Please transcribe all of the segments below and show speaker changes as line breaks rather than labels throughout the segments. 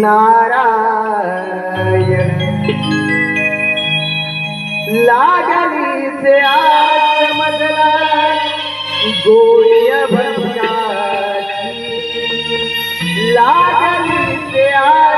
नारायण। लागली से आज मजला गोळ्य भंगाची लागली से आज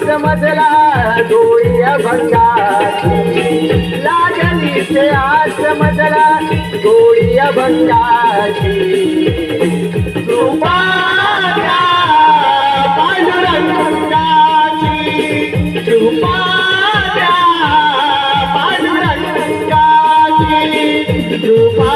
समजला मजला डोळ्या भंगाची लागली ते आज समजला डोळ्या भंगाची कृपा द्या पांडुरंगाची कृपा पांडुरंगाची कृपा